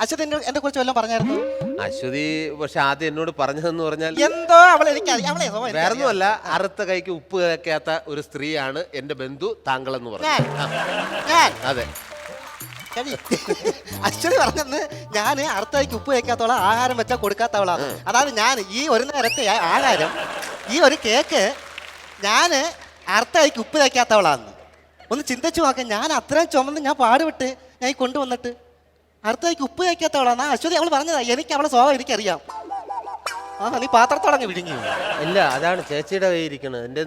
അശ്വതി എന്നെ എന്നെ കുറിച്ച് വല്ലതും പറഞ്ഞായിരുന്നു? അശ്വതി പക്ഷെ ആദ്യം എന്നോട് പറഞ്ഞതെന്ന് പറഞ്ഞാൽ എന്തോ അവൾ എനിക്ക് അവളെ. വേറൊന്നുമല്ല അറുത്ത കൈക്ക് ഉപ്പ് കേൾക്കാത്ത ഒരു സ്ത്രീയാണ് എന്റെ ബന്ധു താങ്കൾ എന്ന് ഞാൻ പറഞ്ഞു ഞാൻ അതെ. കഴി. അശ്വതി പറഞ്ഞെന്ന് ഞാൻ അർത്ഥയ്ക്ക് ഉപ്പ് വയ്ക്കാത്തോളം ആഹാരം വെച്ചാൽ കൊടുക്കാത്തവളാണ് അതായത് ഞാൻ ഈ ഒരു നേരത്തെ ആ- ആഹാരം ഈ ഒരു കേക്ക് ഞാൻ അർത്ഥയ്ക്ക് ഉപ്പ് വയ്ക്കാത്തവളാന്ന് ഒന്ന് ചിന്തിച്ചു നോക്കാം ഞാൻ അത്രയും ചുമന്ന് ഞാൻ പാടുവിട്ട് ഞാൻ ഈ കൊണ്ടുവന്നിട്ട് അർത്ഥയ്ക്ക് ഉപ്പ് കഴിക്കാത്തവളാണ് അശ്വതി അവൾ പറഞ്ഞതാ എനിക്ക് അവളെ സ്വഭാവം എനിക്കറിയാം. ആ നീ പാത്രത്തോടങ്ങ് വിഴുങ്ങി. ഇല്ല അതാണ് ചേച്ചിയുടെ കൈ ഇരിക്കണത്. എന്റെ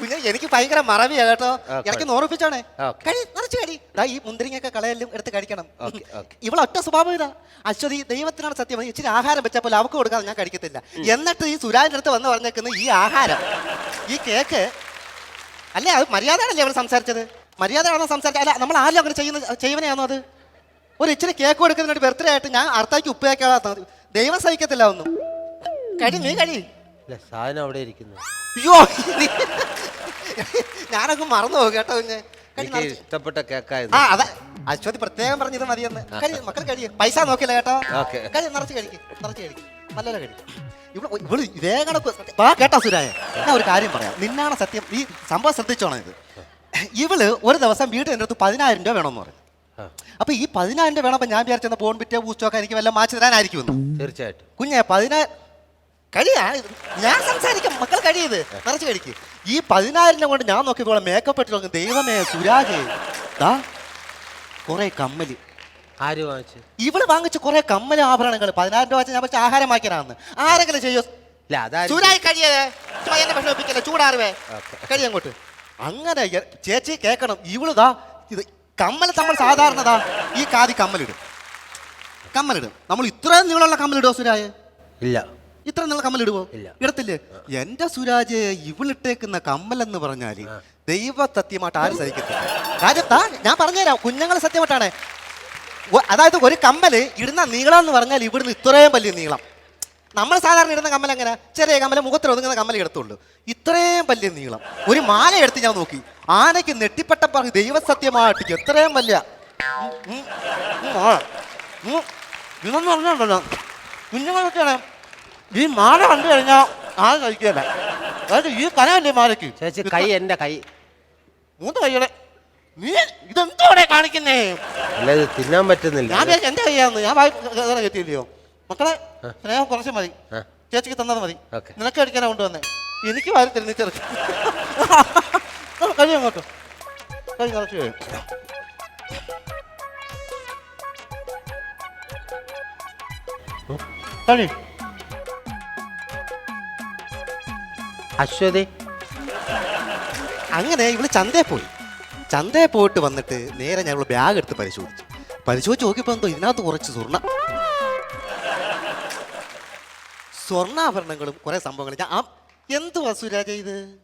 കുഞ്ഞെ എനിക്ക് ഭയങ്കര മറവിയാ കേട്ടോ. ആ, ഇടയ്ക്ക് നോറിപ്പിച്ചോണേ. കഴി നിറച്ച് കഴി. ദാ ഈ മുന്തിരിങ്ങൊക്കെ കളയെല്ലാം എടുത്ത് കഴിക്കണം. ഇവളെ ഒറ്റ സ്വഭാവം ഇതാ. അശ്വതി ദൈവത്തിനാണ് സത്യം ഇച്ചിരി ആഹാരം വെച്ചപ്പോൾ അവക്ക് കൊടുക്കാതെ ഞാൻ കഴിക്കത്തില്ല. എന്നിട്ട് ഈ സുരാജിന്റെ അടുത്ത് വന്ന് പറഞ്ഞേക്കുന്ന ഈ ആഹാരം ഈ കേക്ക് അല്ലേ അത് മര്യാദയാണല്ലേ അവൾ സംസാരിച്ചത്? മര്യാദയാണോ സംസാരിച്ചത് അല്ല നമ്മൾ ആരും അങ്ങനെ ചെയ്യുന്ന ചെയ്യുന്നതാണോ അത്? ഒരു ഇച്ചിരി കേക്ക് കൊടുക്കുന്നതിന് ബർത്ത്ഡേ ആയിട്ട് ഞാൻ അർത്ഥയ്ക്ക് ഉപ്പയാക്കാതെ ദൈവം സഹിക്കത്തില്ല ഒന്നും കഴി നീ കഴി. ഇല്ല സാധനം അവിടെ ഇരിക്കുന്നു. അയ്യോ ഞാനൊക്കെ മറന്നു പോകും കേട്ടോ കഴി ഇഷ്ടപ്പെട്ട കേക്കായത് ആ അതെ. അശ്വതി പ്രത്യേകം പറഞ്ഞത് മതിയെന്ന്. കഴിയും മക്കൾ കഴിയും. പൈസ നോക്കില്ല കേട്ടോ. കഴിയും കഴി നിറച്ച് കഴിക്കും നിറച്ച് കഴിക്കും. നല്ലപോലെ കഴിക്കും. ഇവിടെ ഇവൾ ഇതേ കണക്ക് വാ കേട്ടോ സുരായ. ഞാൻ ഒരു കാര്യം പറയാം. നിന്നാണ് സത്യം ഈ സംഭവം ശ്രദ്ധിച്ചോണം ഇത്. ഇവൾ ഒരു ദിവസം വീട്ടിൽ എന്റെ അടുത്ത് പതിനായിരം രൂപ വേണമെന്ന് പറഞ്ഞു. അപ്പൊ ഈ പതിനായിരം രൂപ വേണം ഞാൻ വിചാരിച്ചെന്ന ഫോൺ പിറ്റേ പൂച്ചൊക്കെ എനിക്ക് വല്ല മാച്ച് തരാനായിരിക്കും തീർച്ചയായിട്ടും. കുഞ്ഞെ പതിനായിരം കഴിയാ ഞാൻ സംസാരിക്കാം മക്കൾ കഴിയത് നിറച്ച് കഴിക്ക്. ഈ പതിനായിരം കൊണ്ട് ഞാൻ നോക്കി നോക്കിയപ്പോൾ മേക്കപ്പ് ഇട്ട് നോക്കും ദൈവമേ സുരാജ്. ദാ കുറെ കമ്മൽ. ആര് വാങ്ങിച്ചു? ഇവൾ വാങ്ങിച്ച കുറെ കമ്മൽ ആഭരണങ്ങൾ പതിനായിരം രൂപ വെച്ച് ഞാൻ പക്ഷെ ആഹാരം വാങ്ങിക്കാനാന്ന്. ആരെങ്കിലും ചെയ്യോ? സുരാജ് കഴിയേ. എന്നെ വിഷമിപ്പിക്കല്ലേ ചൂടാറുവേ. ഓക്കേ. അങ്ങനെ ചേച്ചി കേക്കണം. ഇവളിതാ ഇത് കമ്മൽ നമ്മൾ സാധാരണതാ ഈ കാതി കമ്മലിടും. കമ്മലിടും. നമ്മൾ ഇത്രയും നീളമുള്ള കമ്മലിടുവോ സുരാജ്? ഇല്ല. ഇത്ര നീളം കമ്മലിടുവോ? ഇല്ല. ഇടത്തില്ലേ? എന്റെ സുരാജ് ഇവളിട്ടേക്കുന്ന കമ്മലെന്ന് പറഞ്ഞാൽ ദൈവ സത്യമായിട്ട് ആരും സഹിക്കത്തില്ല. രാജത്താ ഞാൻ പറഞ്ഞുതരാം. കുഞ്ഞുങ്ങൾ സത്യമായിട്ടാണ്. അതായത് ഒരു കമ്മൽ ഇടുന്ന നീളം എന്ന് പറഞ്ഞാൽ ഇവിടുന്ന് ഇത്രയും വലിയ നീളം. നമ്മൾ സാധാരണ ഇടുന്ന കമ്മൽ എങ്ങനെ? ചെറിയ കമ്മൽ മുഖത്തിൽ ഒതുങ്ങുന്ന കമ്മൽ എടുത്തുള്ളൂ. ഇത്രയും വലിയ നീളം. ഒരു മാല എടുത്ത് ഞാൻ നോക്കി. ആനയ്ക്ക് നെട്ടിപ്പട്ട പറഞ്ഞു ദൈവസത്യമായിട്ട് എത്രയും വലിയ. ഇതെന്ന് പറഞ്ഞുണ്ടല്ലോ കുഞ്ഞുങ്ങളൊക്കെയാണ് ഈ മാല കണ്ടു കഴിഞ്ഞാൽ ആ കഴിക്കില്ല അതായത് ഈ കനമല്ലേ മാലയ്ക്ക്. ചേച്ചി കൈ എന്റെ കൈ. മൂന്ന് കൈകളെ നീ ഇതെന്തോടെ കാണിക്കുന്നേ? തിന്നാൻ പറ്റുന്നില്ല. ഞാൻ എന്റെ കൈയാന്ന്. ഞാൻ വായി എത്തിയില്ലയോ മക്കളെ സ്നേഹം കുറച്ച് മതി. ചേച്ചിക്ക് തന്നത് മതി. നിനക്ക് അടിക്കാനാ കൊണ്ടുവന്നേ. എനിക്ക് വാരി തരുന്ന ചെറുക്ക് കഴിയും അങ്ങോട്ട്. കഴിയും നിറച്ച് കഴിയും. കഴി അശ്വതി. അങ്ങനെ ഇവൾ ചന്തയിൽ പോയി. ചന്തയിൽ പോയിട്ട് വന്നിട്ട് നേരെ ഞങ്ങൾ ബാഗ് എടുത്ത് പരിശോധിച്ചു. പരിശോധിച്ച് നോക്കിയപ്പോൾ എന്തോ ഇതിനകത്ത് കുറച്ച് സ്വർണ. സ്വർണാഭരണങ്ങളും കുറെ സംഭവങ്ങൾ. ഞാൻ ആ- എന്തുവാ സുരാജ ഇത്?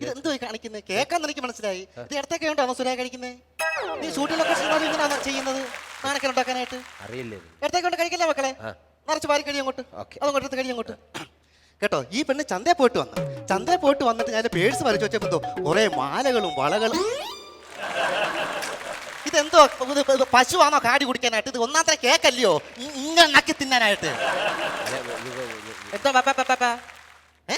ഇത് എന്തുവായി കാണിക്കുന്നത് കേൾക്കാൻ എനിക്ക് മനസ്സിലായി. ഇത് ഇടത്തൊക്കെ ഉണ്ടോ സുരാജ് കഴിക്കുന്നത് നീ ഷൂട്ടിംഗ് ലൊക്കേഷൻ ഇങ്ങനെയാണോ ചെയ്യുന്നത്? നാണക്കൽ ഉണ്ടാക്കാനായിട്ട്? അറിയില്ല. ഇടത്തേക്ക് കൊണ്ട് കഴിക്കില്ല മക്കളെ. നിറച്ച് പാരി കഴിയും അങ്ങോട്ട്. അതങ്ങോട്ട് കഴിയും അങ്ങോട്ട്. കേട്ടോ ഈ പെണ്ണ് ചന്തയിൽ പോയിട്ട് വന്നു. ചന്തയിൽ പോയിട്ട് വന്നിട്ട് ഞാൻ പേഴ്സ് വരച്ചു വെച്ചപ്പോ എന്തോ കുറെ മാലകളും വളകളും. ഇതെന്തോ ഇത് ഇത് പശുവാണോ കാടി കുടിക്കാനായിട്ട്? ഇത് ഒന്നാമത്തെ കേക്കല്ലയോ? ഇങ്ങനെ നക്കി തിന്നാനായിട്ട്. എന്തോ പാ, പാ, പാ, പാ, പാ. ഏ?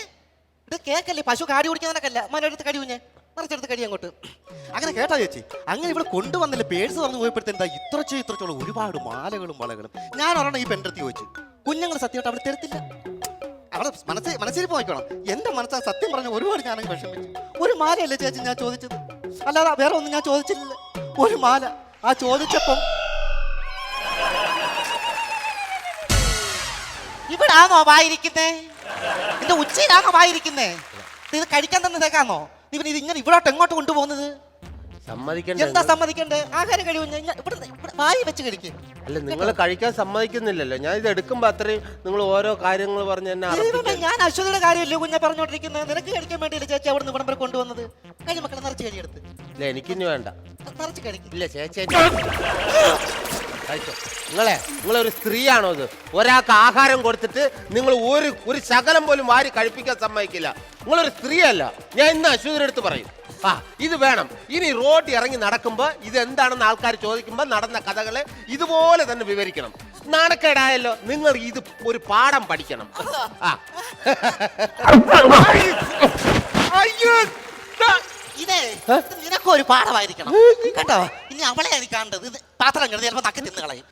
ഇത് കേക്കല്ലേ? പശു കാടി കുടിക്കുന്നതിനൊക്കെയല്ല മനോടുത്ത് കടി കുഞ്ഞെ. മറിച്ചെടുത്ത് കടി അങ്ങോട്ട്. അങ്ങനെ കേട്ടോ ചേച്ചി. അങ്ങനെ ഇവിടെ കൊണ്ടുവന്നില്ല. പേഴ്സ് പറഞ്ഞു പോയപ്പോഴത്തേഎന്താ ഇത്രച്ചോ ഇത്രച്ചോളം ഒരുപാട് മാലകളും വളകളും. ഞാൻ ഒരെണ്ണം ഈ പെണ്ണെടുത്ത് ചോദിച്ചു. കുഞ്ഞുങ്ങൾ സത്യമായിട്ട് അവിടെ തരത്തില്ല. അവിടെ മനസ്സിൽ മനസ്സിൽ പോയിക്കണം. എന്റെ മനസ്സാ സത്യം പറഞ്ഞ ഒരുപാട് ഞാനങ്ങ് വിഷമിച്ചു. ഒരു മാലയല്ലേ ചേച്ചി ഞാൻ ചോദിച്ചത്? അല്ലാതെ വേറെ ഒന്നും ഞാൻ ചോദിച്ചില്ല. ഒരു മാല. ആ ചോദിച്ചപ്പം ഇവിടാണോ വായിരിക്കുന്നേ? നിന്റെ ഉച്ചയിലാണോ വായിരിക്കുന്നേ? ഇത് കഴിക്കാൻ തന്നതേക്കാന്നോ നീ പിന്നെ ഇത് ഇങ്ങനെ ഇവിടോട്ട് എങ്ങോട്ട് കൊണ്ടുപോകുന്നത്? എന്താ സമ്മതിക്കണ്ടേ? ആഹാരം കഴിവ് വായി വെച്ച് കഴിക്കും. അല്ല നിങ്ങൾ കഴിക്കാൻ സമ്മതിക്കുന്നില്ലല്ലോ. ഞാൻ ഇത് എടുക്കുമ്പോ അത്രയും നിങ്ങൾ ഓരോ കാര്യങ്ങൾ പറഞ്ഞു അറപ്പിക്കാൻ ഞാൻ അശ്വതിയുടെ കാര്യമല്ലേ കുഞ്ഞെ പറഞ്ഞോണ്ടിരിക്കുന്നത് നിനക്ക് കഴിക്കാൻ വേണ്ടിയില്ല ചേച്ചി അവിടെ നിന്ന് കൊണ്ടുവന്നത്? കഴിഞ്ഞ മക്കളെ നിറച്ച് കഴിയെടുത്ത്. ഇല്ല എനിക്കിനി വേണ്ട. നിറച്ച് കഴിക്കും. ഇല്ല ചേച്ചി കഴിച്ചോ. നിങ്ങളെ നിങ്ങളൊരു സ്ത്രീയാണോ ഇത്? ഒരാൾക്ക് ആഹാരം കൊടുത്തിട്ട് നിങ്ങൾ ഒരു ഒരു ശകലം പോലും വാരി കഴിപ്പിക്കാൻ സമ്മതിക്കില്ല. നിങ്ങളൊരു സ്ത്രീയല്ല. ഞാൻ ഇന്ന് അശ്വതിയുടെ അടുത്ത് പറയും. ആ ഇത് വേണം. ഇനി റോഡ് ഇറങ്ങി നടക്കുമ്പോൾ ഇത് എന്താണെന്ന് ആൾക്കാർ ചോദിക്കുമ്പോൾ നടന്ന കഥകളെ ഇതുപോലെ തന്നെ വിവരിക്കണം. നാണക്കേടായല്ലോ. നിങ്ങൾ ഇത് ഒരു പാഠം പഠിക്കണം. ആ. അയ്യോ ഇതേ നിനക്കൊരു നിനക്കും പാഠമായിരിക്കണം കേട്ടോ? ഇനി അവളെ എനിക്ക് കാണേണ്ടത്. പാത്രം കിടന്ന് ചിലപ്പോൾ നക്കി തിന്ന് കളയും.